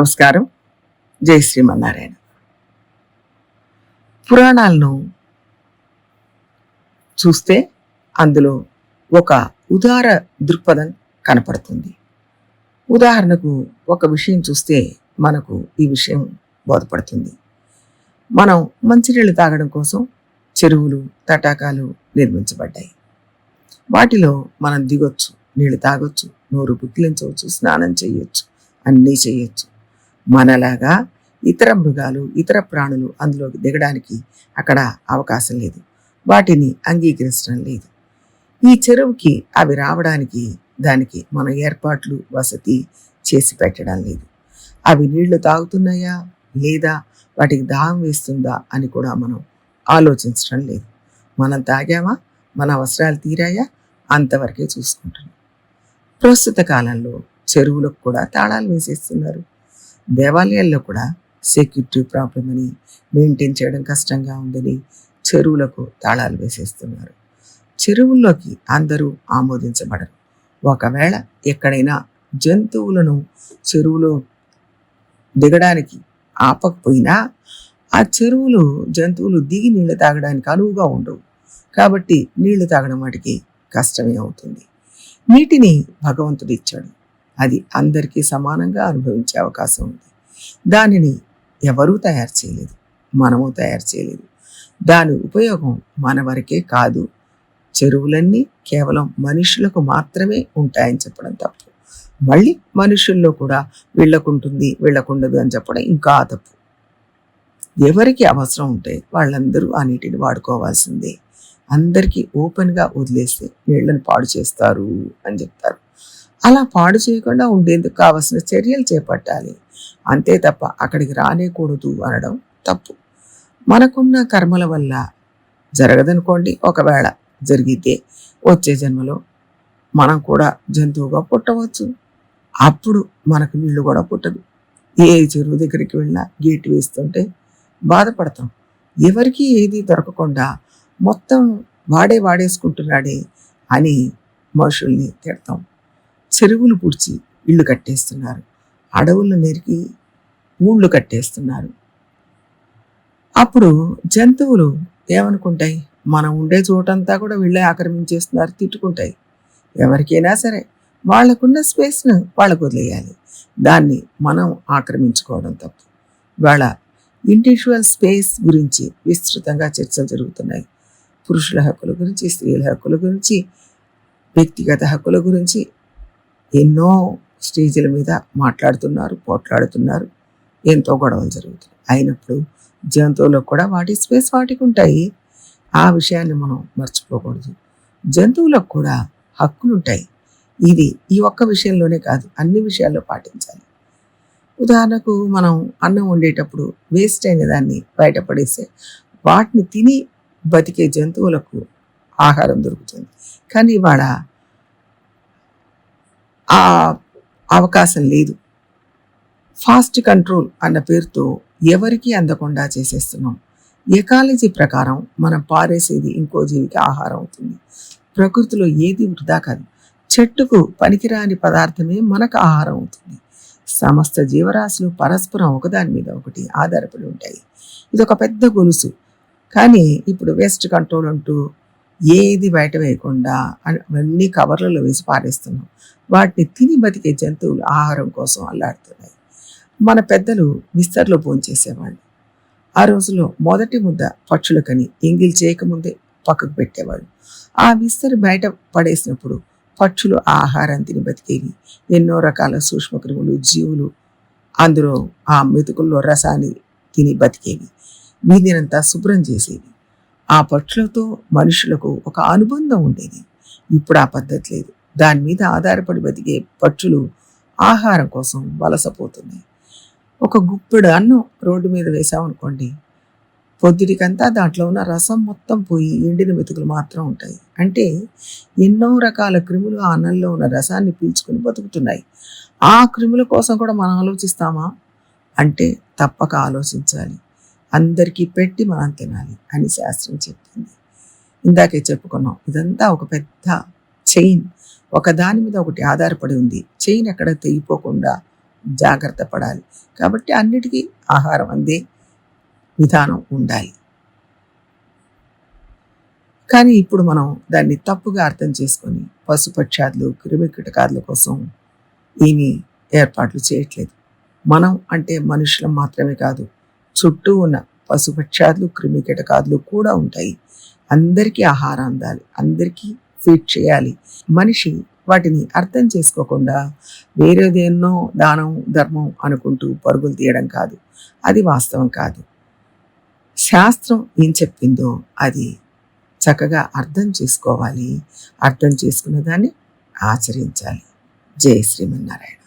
నమస్కారం. జై శ్రీమన్నారాయణ. పురాణాలను చూస్తే అందులో ఒక ఉదార దృక్పథం కనపడుతుంది. ఉదాహరణకు ఒక విషయం చూస్తే మనకు ఈ విషయం బోధపడుతుంది. మనం మంచినీళ్ళు తాగడం కోసం చెరువులు తటాకాలు నిర్మించబడ్డాయి. వాటిలో మనం దిగొచ్చు నీళ్ళు తాగొచ్చు నోరు పుక్కిలించవచ్చు స్నానం చేయొచ్చు అన్నీ చేయొచ్చు. మనలాగా ఇతర మృగాలు ఇతర ప్రాణులు అందులోకి దిగడానికి అక్కడ అవకాశం లేదు. వాటిని అంగీకరించడం లేదు. ఈ చెరువుకి అవి రావడానికి దానికి మన ఏర్పాట్లు వసతి చేసి పెట్టడం లేదు. అవి నీళ్ళు తాగుతున్నాయా? లేదా వాటికి దాహం వేస్తుందా అని కూడా మనం ఆలోచించడం లేదు. మనం తాగామా? మన అవసరాలు తీరాయా? అంతవరకే చూసుకుంటున్నాం. ప్రస్తుత కాలంలో చెరువులకు కూడా తాళాలు వేసేస్తున్నారు. దేవాలయాల్లో కూడా సెక్యూరిటీ ప్రాబ్లం అని మెయింటైన్ చేయడం కష్టంగా ఉందని చెరువులకు తాళాలు వేసేస్తున్నారు. చెరువుల్లోకి అందరూ ఆమోదించబడరు. ఒకవేళ ఎక్కడైనా జంతువులను చెరువులో దిగడానికి ఆపకపోయినా ఆ చెరువులు జంతువులు దిగి నీళ్ళు తాగడానికి అనువుగా ఉండవు. కాబట్టి నీళ్ళు తాగడం వాటికి కష్టమే అవుతుంది. నీటిని భగవంతుడు ఇచ్చాడు. అది అందరికీ సమానంగా అనుభవించే అవకాశం ఉంది. దానిని ఎవరూ తయారు చేయలేదు. మనము తయారు చేయలేదు. దాని ఉపయోగం మన వరకే కాదు. చెరువులన్నీ కేవలం మనుషులకు మాత్రమే ఉంటాయని చెప్పడం తప్పు. మళ్ళీ మనుషుల్లో కూడా వీళ్ళకుంటుంది వీళ్ళకుండదు అని చెప్పడం ఇంకా తప్పు. ఎవరికి అవసరం ఉంటే వాళ్ళందరూ ఆ నీటిని వాడుకోవాల్సిందే. అందరికీ ఓపెన్గా వదిలేస్తే నీళ్ళను పాడు చేస్తారు అని చెప్తారు. అలా పాడు చేయకుండా ఉండేందుకు కావలసిన చర్యలు చేపట్టాలి. అంతే తప్ప అక్కడికి రానేకూడదు అనడం తప్పు. మనకున్న కర్మల వల్ల జరగదనుకోండి ఒకవేళ జరిగితే వచ్చే జన్మలో మనం కూడా జంతువుగా పుట్టవచ్చు. అప్పుడు మనకు నీళ్ళు కూడా పుట్టదు. ఏ చెరువు దగ్గరికి వెళ్ళినా గేటు వేస్తుంటే బాధపడతాం. ఎవరికి ఏది దొరకకుండా మొత్తం వాడే వాడేసుకుంటున్నాడే అని మనుషుల్ని తిడతాం. చెరువులు పూడ్చి ఇళ్ళు కట్టేస్తున్నారు. అడవులను నెరికి ఊళ్ళు కట్టేస్తున్నారు. అప్పుడు జంతువులు ఏమనుకుంటాయి? మనం ఉండే చోటంతా కూడా వీళ్ళే ఆక్రమించేస్తున్నారు తిట్టుకుంటాయి. ఎవరికైనా సరే వాళ్ళకున్న స్పేస్ను వాళ్ళకు వదిలేయాలి. దాన్ని మనం ఆక్రమించుకోవడం తప్పు. వాళ్ళ ఇండివిజువల్ స్పేస్ గురించి విస్తృతంగా చర్చలు జరుగుతున్నాయి. పురుషుల హక్కుల గురించి స్త్రీల హక్కుల గురించి వ్యక్తిగత హక్కుల గురించి ఎన్నో స్టేజీల మీద మాట్లాడుతున్నారు పోట్లాడుతున్నారు. ఎంతో గొడవలు జరుగుతున్నాయి. అయినప్పుడు జంతువులకు కూడా వాటి స్పేస్ వాటికి ఉంటాయి. ఆ విషయాన్ని మనం మర్చిపోకూడదు. జంతువులకు కూడా హక్కులు ఉంటాయి ఇది ఈ ఒక్క విషయంలోనే కాదు అన్ని విషయాల్లో పాటించాలి. ఉదాహరణకు మనం అన్నం వండేటప్పుడు వేస్ట్ అయిన దాన్ని బయటపడేస్తే వాటిని తిని బతికే జంతువులకు ఆహారం దొరుకుతుంది. కానీ ఇవాళ ఆ అవకాశం లేదు. ఫాస్ట్ కంట్రోల్ అన్న పేరుతో ఎవరికీ అందకుండా చేసేస్తున్నాం. ఎకాలజీ ప్రకారం మనం పారేసేది ఇంకో జీవికి ఆహారం అవుతుంది. ప్రకృతిలో ఏది వృధా కాదు. చెట్టుకు పనికిరాని పదార్థమే మనకు ఆహారం అవుతుంది. సమస్త జీవరాశులు పరస్పరం ఒకదాని మీద ఒకటి ఆధారపడి ఉంటాయి. ఇది ఒక పెద్ద గొలుసు. కానీ ఇప్పుడు వేస్ట్ కంట్రోల్ అంటూ ఏది బయట వేయకుండా అవన్నీ కవర్లలో వేసి పారేస్తున్నాం. వాటిని తిని బతికే జంతువులు ఆహారం కోసం అల్లాడుతున్నాయి. మన పెద్దలు విస్తర్లో భోంచేసేవాళ్ళు. ఆ రోజుల్లో మొదటి ముద్ద పక్షులకని ఎంగిల్ చేయకముందే పక్కకు పెట్టేవాళ్ళు. ఆ విస్తరి బయట పడేసినప్పుడు పక్షులు ఆ ఆహారం తిని బతికేవి. ఎన్నో రకాల సూక్ష్మక్రిములు జీవులు అందులో ఆ మెతుకుల్లో రసాన్ని తిని బతికేవి. వీధినంతా శుభ్రం చేసేవి. ఆ పక్షులతో మనుషులకు ఒక అనుబంధం ఉండేది. ఇప్పుడు ఆ పద్ధతి లేదు. దాని మీద ఆధారపడి బతికే పక్షులు ఆహారం కోసం వలసపోతున్నాయి. ఒక గుప్పెడు అన్నం రోడ్డు మీద వేసామనుకోండి పొద్దుటికంతా దాంట్లో ఉన్న రసం మొత్తం పోయి ఎండిన మెతుకులు మాత్రం ఉంటాయి. అంటే ఎన్నో రకాల క్రిములు ఆ అన్నంలో ఉన్న రసాన్ని పీల్చుకుని బతుకుతున్నాయి. ఆ క్రిముల కోసం కూడా మనం ఆలోచిస్తామా? అంటే తప్పక ఆలోచించాలి. అందరికీ పెట్టి మనం తినాలి అని శాస్త్రం చెప్పింది ఇందాకే చెప్పుకున్నాం ఇదంతా ఒక పెద్ద చైన్ ఒక దాని మీద ఒకటి ఆధారపడి ఉంది. చైన్ ఎక్కడ తెగిపోకుండా జాగ్రత్త పడాలి. కాబట్టి అన్నిటికీ ఆహారం అందే విధానం ఉండాలి. కానీ ఇప్పుడు మనం దాన్ని తప్పుగా అర్థం చేసుకొని పశుపక్షాదులు క్రిమి కీటకాదుల కోసం ఏమీ ఏర్పాట్లు చేయట్లేదు. మనం అంటే మనుషులం మాత్రమే కాదు చుట్టూ ఉన్న పశుపక్షాదులు క్రిమి కీటకాదులు కూడా ఉంటాయి. అందరికీ ఆహారం అందాలి అందరికీ ఫీడ్ చేయాలి. మనిషి వాటిని అర్థం చేసుకోకుండా వేరేదేన్నో దానం ధర్మం అనుకుంటూ పరుగులు తీయడం కాదు. అది వాస్తవం కాదు. శాస్త్రం ఏం చెప్పిందో అది చక్కగా అర్థం చేసుకోవాలి. అర్థం చేసుకున్న దాన్ని ఆచరించాలి. జయ శ్రీమన్నారాయణ.